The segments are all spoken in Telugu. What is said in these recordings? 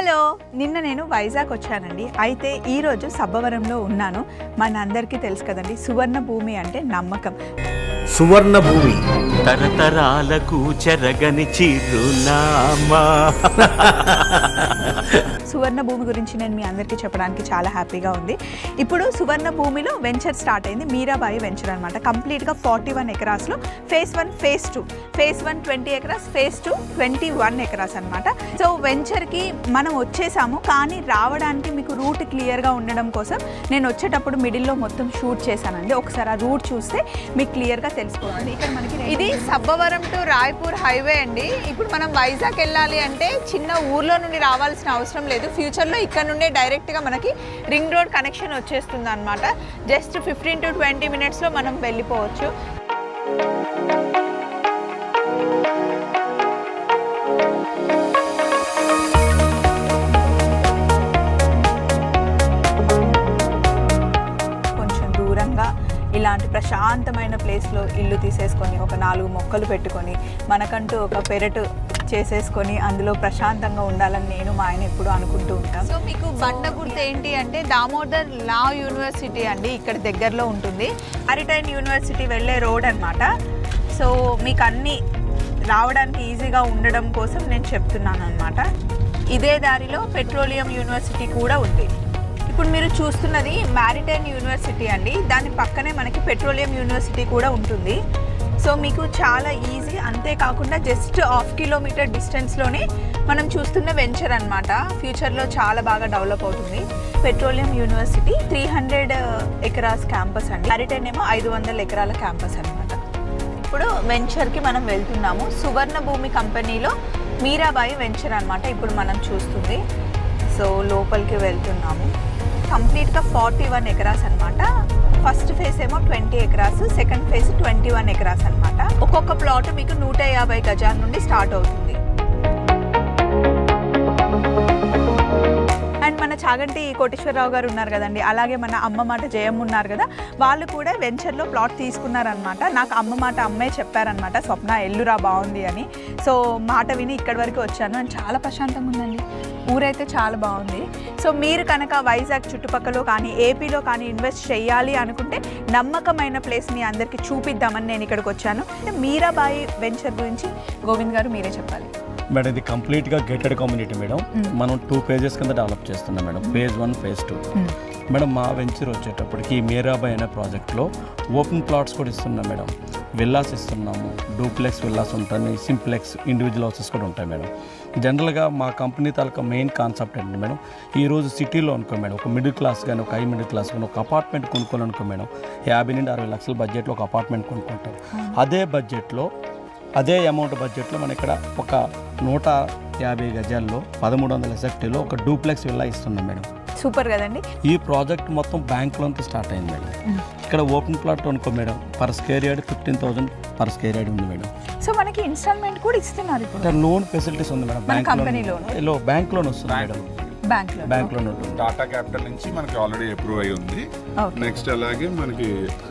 హలో నిన్న నేను వైజాగ్ వచ్చానండి. అయితే ఈరోజు సబ్బవరంలో ఉన్నాను. మన అందరికీ తెలుసు కదండి సువర్ణ భూమి అంటే నమ్మకం. సువర్ణ భూమి. తరతరాలకు చెరగని చిరునామా. సువర్ణ భూమి గురించి నేను మీ అందరికీ చెప్పడానికి చాలా హ్యాపీగా ఉంది. ఇప్పుడు సువర్ణ భూమిలో వెంచర్ స్టార్ట్ అయింది. మీరాబాయి వెంచర్ అనమాట కంప్లీట్గా forty one ఎకరాస్లో phase one phase two phase one twenty acres phase two twenty one acres అనమాట సో వెంచర్కి మనం వచ్చేసాము. కానీ రావడానికి మీకు రూట్ క్లియర్గా ఉండడం కోసం నేను వచ్చేటప్పుడు మిడిల్లో మొత్తం షూట్ చేశానండి. ఒకసారి ఆ రూట్ చూస్తే మీకు క్లియర్గా తెలిసిపోతుంది ఇక్కడ మనకి ఇది సబ్బవరం టు రాయ్పూర్ హైవే అండి. ఇప్పుడు మనం వైజాగ్ వెళ్ళాలి అంటే చిన్న ఊర్లో నుండి రావాల్సిన అవసరం లేదు. ఫ్యూచర్లో ఇక్కడ నుండే డైరెక్ట్గా మనకి రింగ్ రోడ్ కనెక్షన్ వచ్చేస్తుంది అనమాట జస్ట్ ఫిఫ్టీన్ టు ట్వంటీ మినిట్స్లో మనం వెళ్ళిపోవచ్చు. కొంచెం దూరంగా ఇలాంటి ప్రశాంతమైన ప్లేస్లో ఇల్లు తీసేసుకొని ఒక నాలుగు మొక్కలు పెట్టుకొని మనకంటూ ఒక పెరటు చేసేసుకొని అందులో ప్రశాంతంగా ఉండాలని నేను మా ఆయన ఎప్పుడు అనుకుంటూ ఉంటాను సో మీకు బండ గుర్తు ఏంటి అంటే దామోదర్ లా యూనివర్సిటీ అండి ఇక్కడ దగ్గరలో ఉంటుంది. అరిటైన్ యూనివర్సిటీ వెళ్ళే రోడ్ అన్నమాట. సో మీకు అన్నీ రావడానికి ఈజీగా ఉండడం కోసం నేను చెప్తున్నాను అనమాట ఇదే దారిలో పెట్రోలియం యూనివర్సిటీ కూడా ఉంది. ఇప్పుడు మీరు చూస్తున్నది మ్యారిటైన్ యూనివర్సిటీ అండి. దాని పక్కనే మనకి పెట్రోలియం యూనివర్సిటీ కూడా ఉంటుంది. సో మీకు చాలా ఈజీ అంతేకాకుండా జస్ట్ హాఫ్ కిలోమీటర్ డిస్టెన్స్లోనే మనం చూస్తున్న వెంచర్ అనమాట ఫ్యూచర్లో చాలా బాగా డెవలప్ అవుతుంది. Petroleum university three hundred acres campus అండి. మ్యారిటైన్ ఏమో ఐదు వందల ఎకరాల క్యాంపస్ అనమాట ఇప్పుడు వెంచర్కి మనం వెళ్తున్నాము. సువర్ణ భూమి కంపెనీలో మీరాబాయి వెంచర్ అనమాట ఇప్పుడు మనం చూస్తుంది. సో లోపలికి వెళ్తున్నాము. కంప్లీట్గా ఫార్టీ వన్ ఎకరాస్ అనమాట ఫస్ట్ ఫేజ్ ఏమో twenty acres second phase twenty one acres అనమాట ఒక్కొక్క ప్లాట్ మీకు నూట యాభై గజాల నుండి స్టార్ట్ అవుతుంది. చాగంటి కోటేశ్వరరావు గారు ఉన్నారు కదండి అలాగే మన అమ్మ మాట జయం ఉన్నారు కదా వాళ్ళు కూడా వెంచర్లో ప్లాట్ తీసుకున్నారనమాట నాకు అమ్మ మాట అమ్మే చెప్పారనమాట స్వప్న ఎల్లురా బాగుంది అని. సో మాట విని ఇక్కడి వరకు వచ్చాను అండ్ చాలా ప్రశాంతంగా ఉందండి. ఊరైతే చాలా బాగుంది. సో మీరు కనుక వైజాగ్ చుట్టుపక్కల కానీ ఏపీలో కానీ ఇన్వెస్ట్ చేయాలి అనుకుంటే నమ్మకమైన ప్లేస్ మీ అందరికీ చూపిద్దామని నేను ఇక్కడికి వచ్చాను. మీరాబాయి వెంచర్ గురించి గోవింద్ గారు మీరే చెప్పాలి. మేడం ఇది కంప్లీట్గా గేటెడ్ కమ్యూనిటీ మేడం. మనం టూ పేజెస్ కింద డెవలప్ చేస్తున్నాం madam. Phase one phase two madam మా వెంచర్ వచ్చేటప్పటికి మీరాబాయ్ అనే ప్రాజెక్ట్లో ఓపెన్ ప్లాట్స్ కూడా ఇస్తున్నాం మేడం. విల్లాస్ ఇస్తున్నాము డూప్లెక్స్ విల్లాస్ ఉంటాయి సింప్లెక్స్ ఇండివిజువల్ హౌసెస్ కూడా ఉంటాయి మేడం. జనరల్గా మా కంపెనీ తాలూకా మెయిన్ కాన్సెప్ట్ ఏంటి మేడం? ఈ రోజు సిటీలో అనుకో మేడం ఒక మిడిల్ క్లాస్ కానీ ఒక హై మిడిల్ క్లాస్ కానీ ఒక అపార్ట్మెంట్ కొనుక్కోవాలనుకో మేడం యాభై నుండి అరవై లక్షల బడ్జెట్లో ఒక అపార్ట్మెంట్ కొనుక్కుంటాం. అదే బడ్జెట్లో అదే అమౌంట్ బడ్జెట్లో మన ఇక్కడ ఒక నూట యాభై గజాల్లో పదమూడు వందల ఎస్ఎఫ్టీలో ఒక డూప్లెక్స్ విల్లా ఇస్తున్నాం మేడం. సూపర్ కదండి. ఈ ప్రాజెక్ట్ మొత్తం బ్యాంక్ లోన్కి స్టార్ట్ అయింది మేడం. ఇక్కడ ఓపెన్ ప్లాట్ అనుకో madam per square yard fifteen thousand per square yard ఉంది మేడం. సో మనకి ఇన్స్టాల్మెంట్ కూడా ఇస్తున్నారు లోన్ ఫెసిలిటీస్ ఉంది madam bank loan. Bank loan వస్తుంది మేడం. బ్యాంక్లో బ్యాంక్ లోన్ ఉంటుంది. టాటా క్యాపిటల్ నుంచి మనకి ఆల్రెడీ అప్రూవ్ అయి ఉంది. ఓకే. నెక్స్ట్ అలాగే మనకి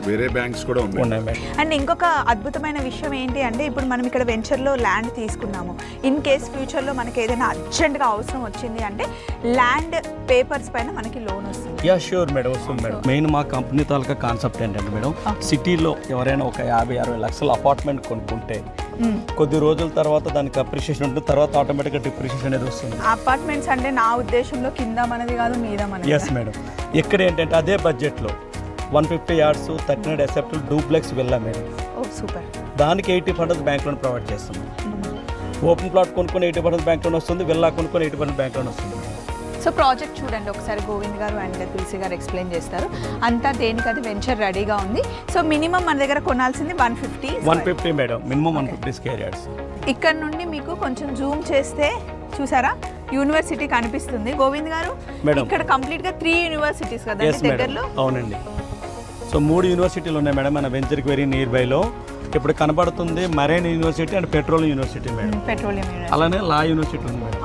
వేరే బ్యాంక్స్ కూడా ఉన్నాయి. అండ్ ఇంకొక అద్భుతమైన విషయం ఏంటి అంటే ఇప్పుడు మనం ఇక్కడ వెంచర్లో ల్యాండ్ తీసుకున్నాము. ఇన్ కేస్ ఫ్యూచర్లో మనకి ఏదైనా అర్జెంట్గా అవసరం వచ్చింది అంటే ల్యాండ్ పేపర్స్ పైన మనకి లోన్ వస్తుంది. యా షూర్ మేడం వస్తుంది మేడం. మెయిన్ మా కంపెనీ తాలూకా కాన్సెప్ట్ ఏంటంటే మేడం సిటీలో ఎవరైనా ఒక యాభై అరవై లక్షల అపార్ట్మెంట్ కొనుక్కుంటే కొద్ది రోజుల తర్వాత దానికి అప్రిషియేషన్ ఉంటుంది. తర్వాత ఆటోమేటిక్గా డిప్రిషియేషన్ అనేది వస్తుంది. అపార్ట్మెంట్స్ అంటే నా ఉద్దేశంలో కింద మనది కాదు మీద మనది ఎస్ మేడం ఇక్కడ ఏంటంటే అదే బడ్జెట్లో one fifty yards thirty nine ఎసెప్ట్ duplex వెళ్ళాం మేడం సూపర్ దానికి eighty percent bank loan provide చేస్తుంది ఓపెన్ ప్లాట్ కొనుక్కొని ఎయిటీ పర్సెంట్ బ్యాంక్ లోన్ వస్తుంది వెళ్ళా కొనుక్కొని ఎయిటీ పర్సెంట్ బ్యాంక్ లోన్ వస్తుంది. సో ప్రాజెక్ట్ చూడండి ఒకసారి గోవింద్ గారు అండ్ తులసి గారు ఎక్స్ప్లెయిన్ చేస్తారు. అంతా దేనికి అది వెంచర్ రెడీగా ఉంది. సో మినిమం మన దగ్గర కొనాల్సింది one fifty one fifty madam minimum one fifty square yards ఇక్కడ నుండి మీకు కొంచెం జూమ్ చేస్తే చూసారా? యూనివర్సిటీ కనిపిస్తుంది. గోవింద్ గారు మేడం. ఇక్కడ కంప్లీట్గా త్రీ యూనివర్సిటీస్ కదా దగ్గరలో? అవునండి. సో మూడు యూనివర్సిటీలు ఉన్నాయి మేడం మన వెంచర్కి వెరీ నియర్ బైలో ఇప్పుడు కనబడుతుంది marine university and petrol university madam. Petroleum అలానే లా యూనివర్సిటీ ఉంది మేడం.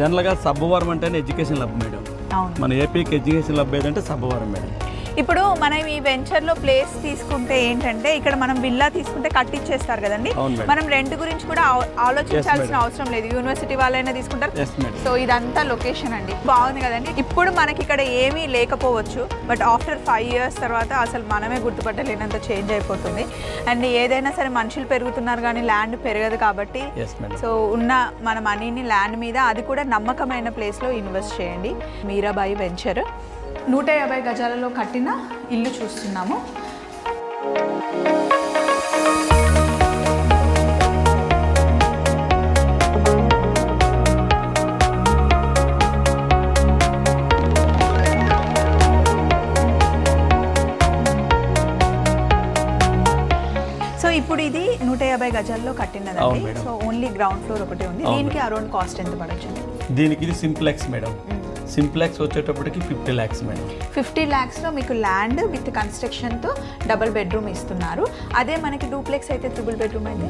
జనరల్గా సబ్బవరం అంటేనే ఎడ్యుకేషన్ లబ్ మేడం. మన ఏపీకి ఎడ్యుకేషన్ లబ్ ఏదంటే సబ్బవరం మేడం. ఇప్పుడు మనం ఈ వెంచర్లో ప్లేస్ తీసుకుంటే ఏంటంటే ఇక్కడ మనం విల్లా తీసుకుంటే కట్టించేస్తారు కదండి. మనం రెంట్ గురించి కూడా ఆలోచించాల్సిన. అవసరం లేదు. యూనివర్సిటీ వాళ్ళైనా తీసుకుంటారు. సో ఇదంతా లొకేషన్ అండి. బాగుంది కదండి. ఇప్పుడు మనకి ఇక్కడ ఏమీ లేకపోవచ్చు బట్ ఆఫ్టర్ ఫైవ్ ఇయర్స్ తర్వాత అసలు మనమే గుర్తుపట్టలేనంత చేంజ్ అయిపోతుంది. అండ్ ఏదైనా సరే మనుషులు పెరుగుతున్నారు కానీ ల్యాండ్ పెరగదు కాబట్టి సో ఉన్న మన మనీని ల్యాండ్ మీద అది కూడా నమ్మకమైన ప్లేస్లో ఇన్వెస్ట్ చేయండి. మీరాబాయి వెంచర్ నూట యాభై గజాలలో కట్టిన ఇల్లు చూస్తున్నాము. సో ఇప్పుడు ఇది నూట యాభై గజాల్లో కట్టినదండి. సో ఓన్లీ గ్రౌండ్ ఫ్లోర్ ఒకటి ఉంది. దీనికి అరౌండ్ కాస్ట్ ఎంత పడచ్చు? దీనికి ఇది సింప్లెక్స్ మేడం. సింప్లెక్స్ వచ్చేటప్పటికి ఫిఫ్టీ ల్యాక్స్ మేడం. ఫిఫ్టీ ల్యాక్స్లో మీకు ల్యాండ్ విత్ కన్స్ట్రక్షన్తో డబుల్ బెడ్రూమ్ ఇస్తున్నారు. అదే మనకి డూప్లెక్స్ అయితే త్రిబుల్ బెడ్రూమ్ అయితే?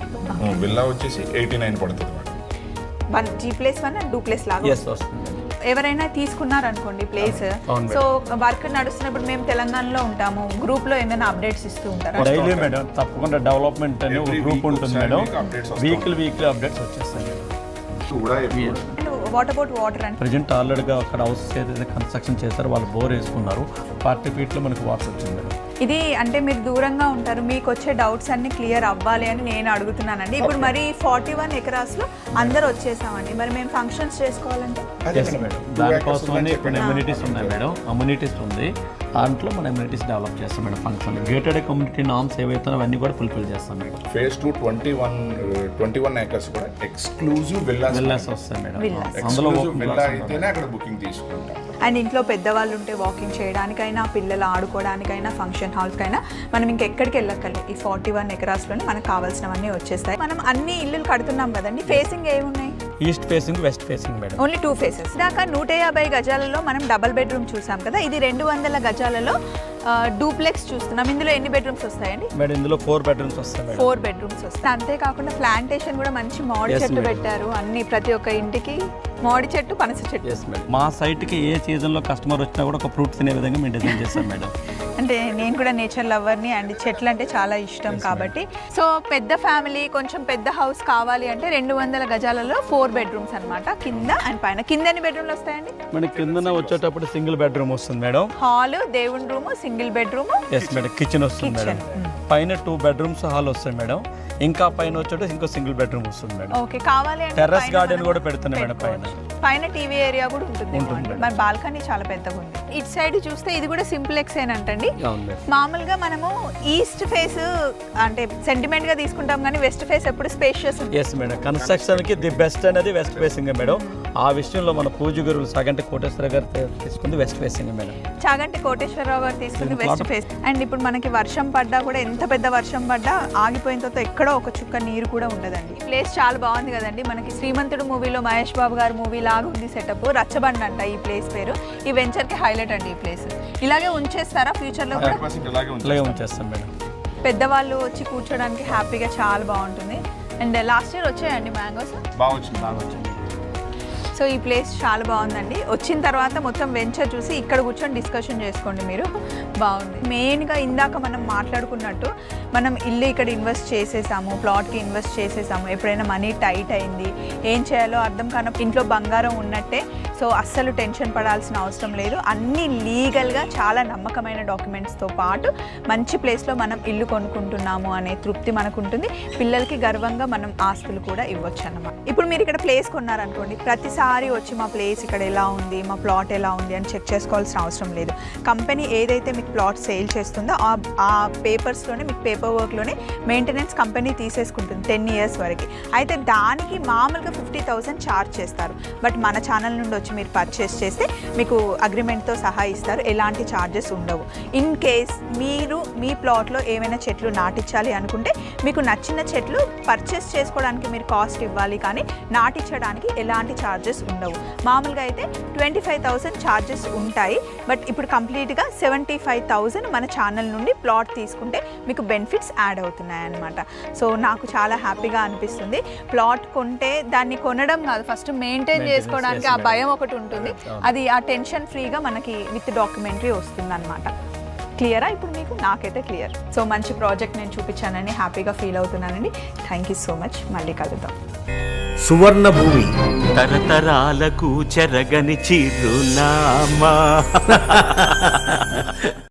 విల్లా వచ్చేసి ఎయిటీ నైన్ పడుతుంది one G plus one duplex లాగా ఎస్ వస్తుంది. మేడం. ఎవరైనా తీసుకున్నారనుకోండి ప్లేస్. సో వర్క్ నడుస్తున్నప్పుడు మేము తెలంగాణలో ఉంటాము. గ్రూప్లో ఏమైనా అప్డేట్స్ ఇస్తూ ఉంటారా? డైలీ మేడం తప్పకుండా డెవలప్మెంట్ అనే గ్రూప్ ఉంటుంది మేడం. వీక్లీ వీక్లీ అప్డేట్స్ వచ్చేస్తాయి. What about water and present ఆల్రెడీగా అక్కడ హౌస్ ఏదైతే కన్స్ట్రక్షన్ చేశారో వాళ్ళు బోర్ వేసుకున్నారు. ఫార్టీ ఫీట్లో మనకి వాటర్ వచ్చింది. ఇది అంటే మీరు దూరంగా ఉంటారు మీకు వచ్చే డౌట్స్ అన్ని క్లియర్ అవ్వాలి అని నేను అడుగుతున్నానండి. ఇప్పుడు మరి ఫార్టీ వన్ ఎకరాస్లో అందరు వచ్చేసామండి. మరి మేము ఫంక్షన్స్ చేసుకోవాలంటే? దానికోసమని ఇప్పుడు ఉన్నాయి మేడం అమ్యూనిటీస్ ఉంది. దాంట్లో మన అమ్యూనిటీస్ డెవలప్ చేస్తాం madam function gated community norms ఏవైతే అవన్నీ కూడా ఫుల్ఫిల్ చేస్తాం madam phase two twenty one twenty one acres కూడా ఎక్స్క్లూజివ్ విల్లా విల్లాస్ వస్తాయి మేడం. అందులో విల్లా. అయితేనే అక్కడ బుకింగ్ తీసుకుంటాం. అండ్ ఇంట్లో పెద్దవాళ్ళు ఉంటే వాకింగ్ చేయడానికైనా పిల్లలు ఆడుకోవడానికైనా ఫంక్షన్ హాల్స్కైనా మనం ఇంకెక్కడికి వెళ్ళక్కర్లేదు ఈ ఫార్టీ వన్ ఎకరాస్లోనే మనకు కావాల్సినవన్నీ వచ్చేస్తాయి. మనం అన్ని ఇల్లులు కడుతున్నాం కదండి. ఫేసింగ్ ఏమున్నాయి east facing west facing madam only two faces దాకా నూట యాభై గజాలలో మనం డబల్ బెడ్రూమ్ చూసాం కదా. ఇది రెండు వందల గజాలలో డూప్లెక్స్ చూస్తున్నాం. ఇందులో ఎన్ని బెడ్రూమ్స్ వస్తాయండి? మేడం ఇందులో ఫోర్ బెడ్రూమ్స్ వస్తాయి ఫోర్ బెడ్రూమ్స్ వస్తాయి. అంతేకాకుండా ప్లాంటేషన్ కూడా మంచి Yes, చెట్టు. పెట్టారు అన్ని ప్రతి ఒక్క ఇంటికి. మామిడి చెట్టు పనస చెట్టు. ఎస్ మేడం మా సైట్కి ఏ సీజన్లో కస్టమర్ వచ్చినా కూడా ఒక ఫ్రూట్ తినే విధంగా మేము డిజైన్ చేస్తాం మేడం. అంటే నేను కూడా నేచర్ లవర్ని అండ్ చెట్లు అంటే చాలా ఇష్టం కాబట్టి. సో పెద్ద ఫ్యామిలీ కొంచెం పెద్ద హౌస్ కావాలి అంటే రెండు వందల గజాలలో ఫోర్ బెడ్రూమ్స్ అన్నమాట. కింద అండ్ పైన. కింద ఎన్ని బెడ్రూమ్లు వస్తాయండి? మనకి కిందన వచ్చేటప్పుడు సింగిల్ బెడ్రూమ్ వస్తుంది మేడం. హాల్ దేవుని room single bedroom. Yes madam. Kitchen వస్తుంది మేడం. కిచెన్. పైన టూ బెడ్రూమ్స్ హాల్ వస్తాయి మేడం. ఇంకా పైన వచ్చేటప్పుడు ఇంకో సింగిల్ బెడ్రూమ్ వస్తుంది మేడం. ఓకే కావాలి అంటే garden మనం కూడా పెడుతున్నాం మేడం పైన. పైన టీవీ ఏరియా కూడా ఉంటుంది. మరి బాల్కనీ చాలా పెద్దగా ఉంది. ఇటు సైడ్ చూస్తే ఇది కూడా ఏనంటండి. అవును మేడం. మామూలుగా మనము ఈస్ట్ ఫేస్ అంటే సెంటిమెంట్గా తీసుకుంటాం కానీ వెస్ట్ ఫేస్ ఎప్పుడు స్పేషియస్ ఎస్ మేడం. కన్స్ట్రక్షన్కి ది బెస్ట్ అనేది వెస్ట్ ఫేసింగ్ మేడం. ఆ విషయంలో మన పూజ గురువులు సగంటి కోటేశ్వర గారు తీసుకుంది west facing madam. Chaganti Koteswararao గారు తీసుకుంది వెస్ట్ ఫేస్ అండ్ ఇప్పుడు మనకి వర్షం పడ్డా కూడా ఎంత పెద్ద వర్షం పడ్డా ఆగిపోయిన తర్వాత ఎక్కడో ఒక చుక్క నీరు కూడా ఉండదండి. ప్లేస్ చాలా బాగుంది కదండి. మనకి శ్రీమంతుడు మూవీలో మహేష్ బాబు గారు మూవీ లాగా ఉంది సెటప్ రచ్చబండ అంట ఈ ప్లేస్ పేరు. ఈ వెంచర్కి హైలైట్ అండి ఈ ప్లేస్ ఇలాగే ఉంచేస్తారా ఫ్యూచర్లో కూడా? ఇలాగే ఉంచేస్తాం. మేడం. పెద్దవాళ్ళు వచ్చి కూర్చోడానికి హ్యాపీగా చాలా బాగుంటుంది. అండ్ లాస్ట్ ఇయర్ వచ్చాయండి మ్యాంగోస్ బాగా వచ్చింది బాగా వచ్చింది. సో ఈ ప్లేస్ చాలా బాగుందండి. వచ్చిన తర్వాత మొత్తం వెంచర్ చూసి ఇక్కడ కూర్చొని డిస్కషన్ చేసుకోండి మీరు. బాగుంది. మెయిన్గా ఇందాక మనం మాట్లాడుకున్నట్టు మనం ఇల్లు ఇక్కడ ఇన్వెస్ట్ చేసేసాము ప్లాట్కి ఇన్వెస్ట్ చేసేసాము. ఎప్పుడైనా మనీ టైట్ అయింది. ఏం చేయాలో అర్థం కాన ఇంట్లో బంగారం ఉన్నట్టే సో అస్సలు టెన్షన్ పడాల్సిన అవసరం లేదు. అన్నీ లీగల్గా చాలా నమ్మకమైన డాక్యుమెంట్స్తో పాటు మంచి ప్లేస్లో మనం ఇల్లు కొనుక్కుంటున్నాము అనే తృప్తి మనకు ఉంటుంది పిల్లలకి గర్వంగా మనం ఆస్తులు కూడా ఇవ్వచ్చు అన్నమాట ఇప్పుడు మీరు ఇక్కడ ప్లేస్ కొన్నారనుకోండి ప్రతిసారి వచ్చి మా ప్లేస్ ఇక్కడ ఎలా ఉంది మా ప్లాట్ ఎలా ఉంది అని చెక్ చేసుకోవాల్సిన అవసరం లేదు. కంపెనీ ఏదైతే మీకు ప్లాట్ సేల్ చేస్తుందో ఆ ఆ పేపర్స్లోనే మీకు పేపర్ వర్క్లోనే మెయింటెనెన్స్ కంపెనీ తీసేసుకుంటుంది టెన్ ఇయర్స్ వరకు. అయితే దానికి మామూలుగా ఫిఫ్టీ థౌసండ్ ఛార్జ్ చేస్తారు. బట్ మన ఛానల్ నుండి వచ్చి మీరు పర్చేస్ చేస్తే మీకు అగ్రిమెంట్తో సహా ఇస్తారు. ఎలాంటి ఛార్జెస్ ఉండవు. ఇన్ కేస్ మీరు మీ ప్లాట్లో ఏమైనా చెట్లు నాటించాలి అనుకుంటే మీకు నచ్చిన చెట్లు పర్చేస్ చేసుకోవడానికి మీరు కాస్ట్ ఇవ్వాలి కానీ నాటించడానికి ఎలాంటి ఛార్జెస్ ఉండవు. మామూలుగా అయితే ట్వంటీ ఫైవ్ థౌసండ్ ఛార్జెస్ ఉంటాయి. బట్ ఇప్పుడు కంప్లీట్గా సెవెంటీ ఫైవ్ థౌసండ్ మన ఛానల్ నుండి ప్లాట్ తీసుకుంటే మీకు బెనిఫిట్స్ యాడ్ అవుతున్నాయి అన్నమాట. సో నాకు చాలా హ్యాపీగా అనిపిస్తుంది. ప్లాట్ కొంటే దాన్ని కొనడం కాదు. ఫస్ట్ మెయింటైన్ చేసుకోవడానికి ఆ భయం ఒకటి ఉంటుంది. అది ఆ టెన్షన్ ఫ్రీగా మనకి విత్ డాక్యుమెంటరీ వస్తుంది అనమాట క్లియరా? ఇప్పుడు మీకు నాకైతే క్లియర్. సో మంచి ప్రాజెక్ట్ నేను చూపించానని హ్యాపీగా ఫీల్ అవుతున్నానండి. థ్యాంక్ యూ సో మచ్ మళ్ళీ కలుద్దాం. సువర్ణ భూమి తరతరాలకు చెరగని చిరునామా